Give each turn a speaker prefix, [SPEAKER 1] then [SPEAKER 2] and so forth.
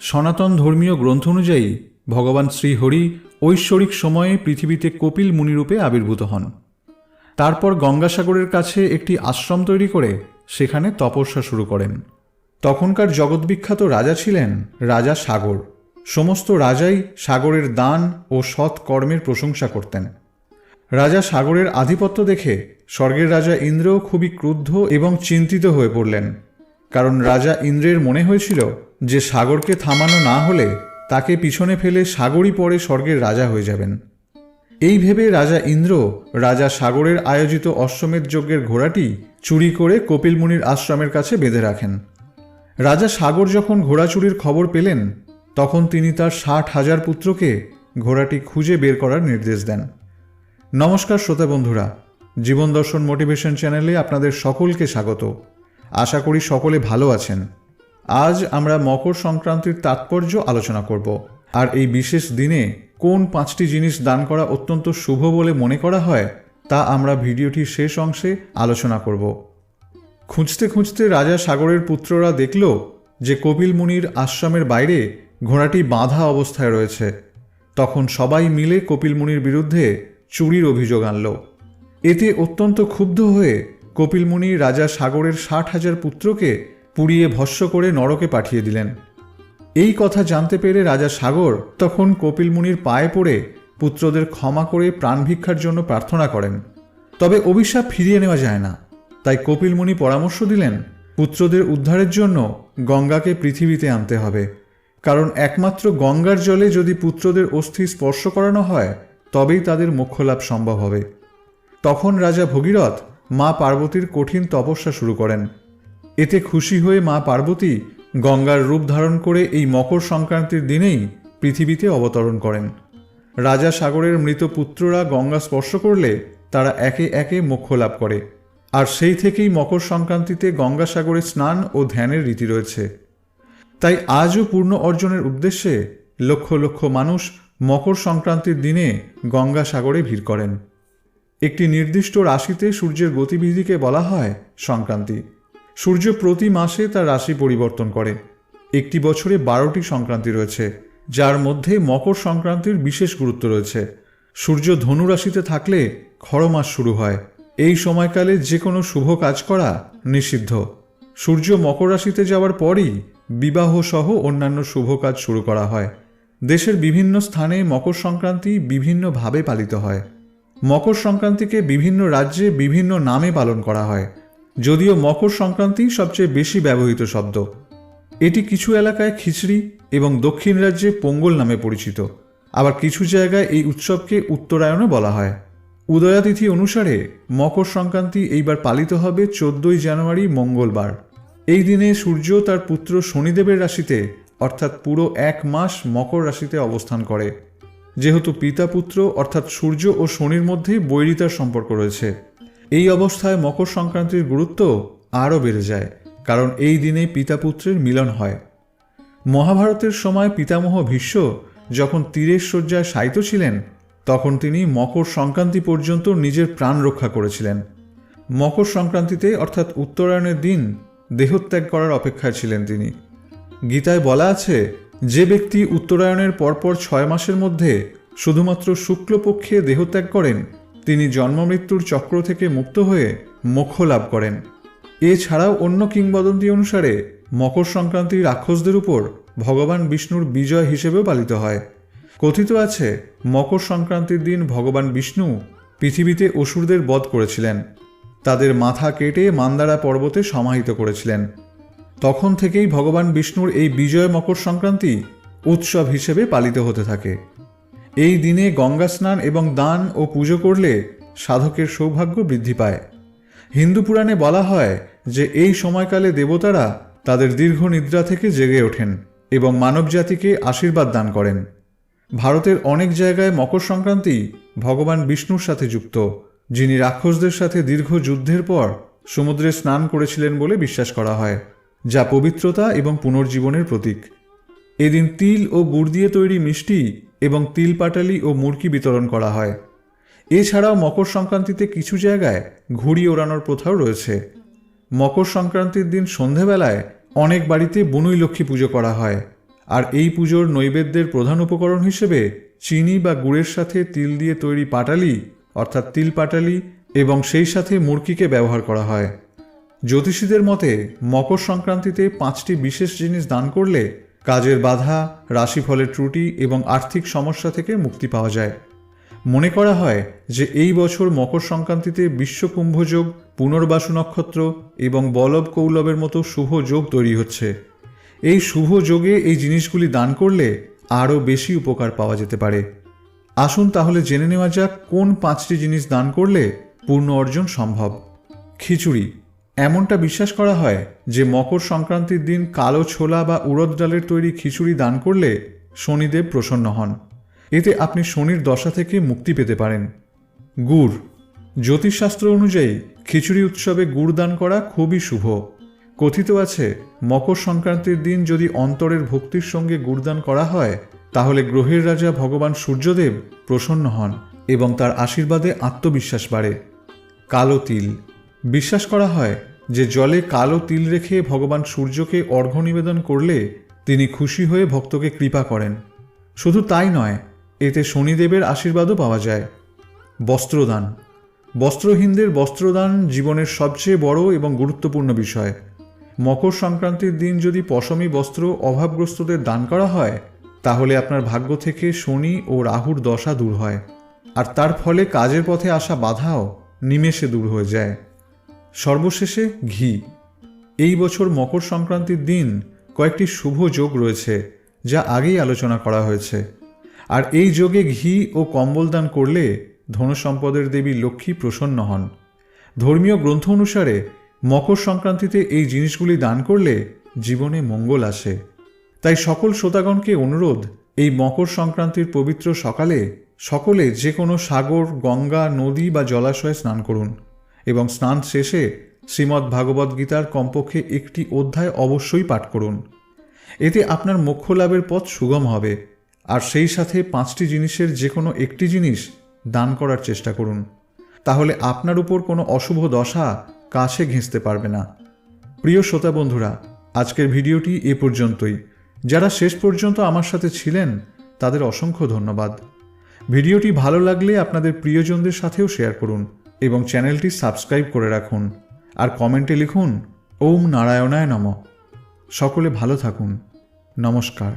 [SPEAKER 1] সনাতন ধর্মীয় গ্রন্থ অনুযায়ী ভগবান শ্রীহরি ঐশ্বরিক সময়ে পৃথিবীতে কপিল মুনিরূপে আবির্ভূত হন। তারপর গঙ্গাসাগরের কাছে একটি আশ্রম তৈরি করে সেখানে তপস্যা শুরু করেন। তখনকার জগৎবিখ্যাত রাজা ছিলেন রাজা সাগর। সমস্ত রাজাই সাগরের দান ও সৎ কর্মের প্রশংসা করতেন। রাজা সাগরের আধিপত্য দেখে স্বর্গের রাজা ইন্দ্রও খুবই ক্রুদ্ধ এবং চিন্তিত হয়ে পড়লেন। কারণ রাজা ইন্দ্রের মনে হয়েছিল যে সাগরকে থামানো না হলে তাকে পিছনে ফেলে সাগরই পরে স্বর্গের রাজা হয়ে যাবেন। এই ভেবে রাজা ইন্দ্র রাজা সাগরের আয়োজিত অশ্বমেধ যজ্ঞের ঘোড়াটি চুরি করে কপিল মুনির আশ্রমের কাছে বেঁধে রাখেন। রাজা সাগর যখন ঘোড়া চুরির খবর পেলেন, তখন তিনি তার ষাট হাজার পুত্রকে ঘোড়াটি খুঁজে বের করার নির্দেশ দেন। নমস্কার, শ্রোতা বন্ধুরা। জীবন দর্শন মোটিভেশন চ্যানেলে আপনাদের সকলকে স্বাগত। আশা করি সকলে ভালো আছেন। আজ আমরা মকর সংক্রান্তির তাৎপর্য আলোচনা করব। আর এই বিশেষ দিনে কোন পাঁচটি জিনিস দান করা অত্যন্ত শুভ বলে মনে করা হয়, তা আমরা ভিডিওটির শেষ অংশে আলোচনা করব। খুঁজতে খুঁজতে রাজা সাগরের পুত্ররা দেখল যে কপিল মুনির আশ্রমের বাইরে ঘোড়াটি বাঁধা অবস্থায় রয়েছে। তখন সবাই মিলে কপিল মুনির বিরুদ্ধে চুরির অভিযোগ আনল। এতে অত্যন্ত ক্ষুব্ধ হয়ে কপিল মুনি রাজা সাগরের ষাট হাজার পুত্রকে পুড়িয়ে ভস্য করে নরকে পাঠিয়ে দিলেন। এই কথা জানতে পেরে রাজা সাগর তখন কপিল মুনির পায়ে পড়ে পুত্রদের ক্ষমা করে প্রাণ ভিক্ষার জন্য প্রার্থনা করেন। তবে অভিশাপ ফিরিয়ে নেওয়া যায় না। তাই কপিল মুনি পরামর্শ দিলেন, পুত্রদের উদ্ধারের জন্য গঙ্গাকে পৃথিবীতে আনতে হবে। কারণ একমাত্র গঙ্গার জলে যদি পুত্রদের অস্থি স্পর্শ করানো হয়, তবেই তাদের মোক্ষলাভ সম্ভব হবে। তখন রাজা ভগীরথ মা পার্বতীর কঠিন তপস্যা শুরু করেন। এতে খুশি হয়ে মা পার্বতী গঙ্গার রূপ ধারণ করে এই মকর সংক্রান্তির দিনেই পৃথিবীতে অবতরণ করেন। রাজা সাগরের মৃত পুত্ররা গঙ্গা স্পর্শ করলে তারা একে একে মোক্ষ লাভ করে। আর সেই থেকেই মকর সংক্রান্তিতে গঙ্গাসাগরে স্নান ও ধ্যানের রীতি রয়েছে। তাই আজও পূর্ণ অর্জনের উদ্দেশ্যে লক্ষ লক্ষ মানুষ মকর সংক্রান্তির দিনে গঙ্গাসাগরে ভিড় করেন। একটি নির্দিষ্ট রাশিতে সূর্যের গতিবিধিকে বলা হয় সংক্রান্তি। সূর্য প্রতি মাসে তার রাশি পরিবর্তন করে। একটি বছরে বারোটি সংক্রান্তি রয়েছে, যার মধ্যে মকর সংক্রান্তির বিশেষ গুরুত্ব রয়েছে। সূর্য ধনু রাশিতে থাকলে খরমাস শুরু হয়। এই সময়কালে যে কোনো শুভ কাজ করা নিষিদ্ধ। সূর্য মকর রাশিতে যাওয়ার পরই বিবাহ সহ অন্যান্য শুভ কাজ শুরু করা হয়। দেশের বিভিন্ন স্থানে মকর সংক্রান্তি বিভিন্নভাবে পালিত হয়। মকর সংক্রান্তিকে বিভিন্ন রাজ্যে বিভিন্ন নামে পালন করা হয়, যদিও মকর সংক্রান্তি সবচেয়ে বেশি ব্যবহৃত শব্দ। এটি কিছু এলাকায় খিচড়ি এবং দক্ষিণ রাজ্যে পোঙ্গল নামে পরিচিত। আবার কিছু জায়গায় এই উৎসবকে উত্তরায়ণও বলা হয়। উদয়াতিথি অনুসারে মকর সংক্রান্তি এইবার পালিত হবে চোদ্দই জানুয়ারি মঙ্গলবার। এই দিনে সূর্য তার পুত্র শনিদেবের রাশিতে, অর্থাৎ পুরো এক মাস মকর রাশিতে অবস্থান করে। যেহেতু পিতা পুত্র, অর্থাৎ সূর্য ও শনির মধ্যেই বৈরিতার সম্পর্ক রয়েছে। এই অবস্থায় মকর সংক্রান্তির গুরুত্ব আরও বেড়ে যায়, কারণ এই দিনে পিতা পুত্রের মিলন হয়। মহাভারতের সময় পিতামহ ভীষ্ম যখন তীরের শয্যায় শায়িত ছিলেন, তখন তিনি মকর সংক্রান্তি পর্যন্ত নিজের প্রাণ রক্ষা করেছিলেন। মকর সংক্রান্তিতে, অর্থাৎ উত্তরায়ণের দিন, দেহত্যাগ করার অপেক্ষায় ছিলেন তিনি। গীতায় বলা আছে যে ব্যক্তি উত্তরায়ণের পরপর ছয় মাসের মধ্যে শুধুমাত্র শুক্লপক্ষে দেহত্যাগ করেন, তিনি জন্মমৃত্যুর চক্র থেকে মুক্ত হয়ে মোক্ষ লাভ করেন। এছাড়াও অন্য কিংবদন্তি অনুসারে মকর সংক্রান্তি রাক্ষসদের উপর ভগবান বিষ্ণুর বিজয় হিসেবেও পালিত হয়। কথিত আছে, মকর সংক্রান্তির দিন ভগবান বিষ্ণু পৃথিবীতে অসুরদের বধ করেছিলেন। তাদের মাথা কেটে মান্দারা পর্বতে সমাহিত করেছিলেন। তখন থেকেই ভগবান বিষ্ণুর এই বিজয় মকর সংক্রান্তি উৎসব হিসেবে পালিত হতে থাকে। এই দিনে গঙ্গা স্নান এবং দান ও পুজো করলে সাধকের সৌভাগ্য বৃদ্ধি পায়। হিন্দু পুরাণে বলা হয় যে এই সময়কালে দেবতারা তাদের দীর্ঘ নিদ্রা থেকে জেগে ওঠেন এবং মানবজাতিকে আশীর্বাদ দান করেন। ভারতের অনেক জায়গায় মকর সংক্রান্তি ভগবান বিষ্ণুর সাথে যুক্ত, যিনি রাক্ষসদের সাথে দীর্ঘ যুদ্ধের পর সমুদ্রে স্নান করেছিলেন বলে বিশ্বাস করা হয়। যা পবিত্রতা এবং পুনর্জীবনের প্রতীক। এদিন তিল ও গুড় দিয়ে তৈরি মিষ্টি এবং তিল পাটালি ও মুরকি বিতরণ করা হয়। এছাড়াও মকর সংক্রান্তিতে কিছু জায়গায় ঘুড়ি ওড়ানোর প্রথাও রয়েছে। মকর সংক্রান্তির দিন সন্ধেবেলায় অনেক বাড়িতে বনুই লক্ষ্মী পুজো করা হয়। আর এই পুজোর নৈবেদ্যের প্রধান উপকরণ হিসেবে চিনি বা গুড়ের সাথে তিল দিয়ে তৈরি পাটালি, অর্থাৎ তিল পাটালি এবং সেই সাথে মুরকিকে ব্যবহার করা হয়। জ্যোতিষীদের মতে, মকর সংক্রান্তিতে পাঁচটি বিশেষ জিনিস দান করলে কাজের বাধা, রাশিফলের ত্রুটি এবং আর্থিক সমস্যা থেকে মুক্তি পাওয়া যায়। মনে করা হয় যে এই বছর মকর সংক্রান্তিতে বিশ্বকুম্ভযোগ পুনর্বাসু নক্ষত্র এবং বলব কৌলবের মতো শুভ যোগ তৈরি হচ্ছে। এই শুভ যোগে এই জিনিসগুলি দান করলে আরও বেশি উপকার পাওয়া যেতে পারে। আসুন তাহলে জেনে নেওয়া যাক কোন পাঁচটি জিনিস দান করলে পূর্ণ অর্জন সম্ভব। খিচুড়ি। এমনটা বিশ্বাস করা হয় যে মকর সংক্রান্তির দিন কালো ছোলা বা উড়দ ডালের তৈরি খিচুড়ি দান করলে শনিদেব প্রসন্ন হন। এতে আপনি শনির দশা থেকে মুক্তি পেতে পারেন। গুড়। জ্যোতিষশাস্ত্র অনুযায়ী খিচুড়ি উৎসবে গুড় দান করা খুবই শুভ। কথিত আছে, মকর সংক্রান্তির দিন যদি অন্তরের ভক্তির সঙ্গে গুড়দান করা হয়, তাহলে গ্রহের রাজা ভগবান সূর্যদেব প্রসন্ন হন এবং তার আশীর্বাদে আত্মবিশ্বাস বাড়ে। কালো তিল। বিশ্বাস করা হয় যে জলে কালো তিল রেখে ভগবান সূর্যকে অর্ঘ্য নিবেদন করলে তিনি খুশি হয়ে ভক্তকে কৃপা করেন। শুধু তাই নয়, এতে শনিদেবের আশীর্বাদও পাওয়া যায়। বস্ত্রদান। বস্ত্রহীনদের বস্ত্রদান জীবনের সবচেয়ে বড় এবং গুরুত্বপূর্ণ বিষয়। মকর সংক্রান্তির দিন যদি পশমি বস্ত্র অভাবগ্রস্তদের দান করা হয়, তাহলে আপনার ভাগ্য থেকে শনি ও রাহুর দশা দূর হয়। আর তার ফলে কাজের পথে আসা বাধাও নিমেষে দূর হয়ে যায়। সর্বশেষে ঘি। এই বছর মকর সংক্রান্তির দিন কয়েকটি শুভ যোগ রয়েছে, যা আগেই আলোচনা করা হয়েছে। আর এই যোগে ঘি ও কম্বল দান করলে ধনসম্পদের দেবী লক্ষ্মী প্রসন্ন হন। ধর্মীয় গ্রন্থ অনুসারে মকর সংক্রান্তিতে এই জিনিসগুলি দান করলে জীবনে মঙ্গল আসে। তাই সকল শ্রোতাগণকে অনুরোধ, এই মকর সংক্রান্তির পবিত্র সকালে সকলে যে কোনো সাগর, গঙ্গা, নদী বা জলাশয়ে স্নান করুন। এবং স্নান শেষে শ্রীমদ্ গীতার কমপক্ষে একটি অধ্যায় অবশ্যই পাঠ করুন। এতে আপনার মোক্ষ লাভের পথ সুগম হবে। আর সেই সাথে পাঁচটি জিনিসের যে কোনো একটি জিনিস দান করার চেষ্টা করুন। তাহলে আপনার উপর কোনো অশুভ দশা কাছে ঘেঁচতে পারবে না। প্রিয় শ্রোতা বন্ধুরা, আজকের ভিডিওটি এ পর্যন্তই। যারা শেষ পর্যন্ত আমার সাথে ছিলেন, তাদের অসংখ্য ধন্যবাদ। ভিডিওটি ভালো লাগলে আপনাদের প্রিয়জনদের সাথেও শেয়ার করুন। এবং চ্যানেলটি সাবস্ক্রাইব করে রাখুন আর কমেন্টে লিখুন, ওম নারায়ণায় নম। সকলে ভালো থাকুন। নমস্কার।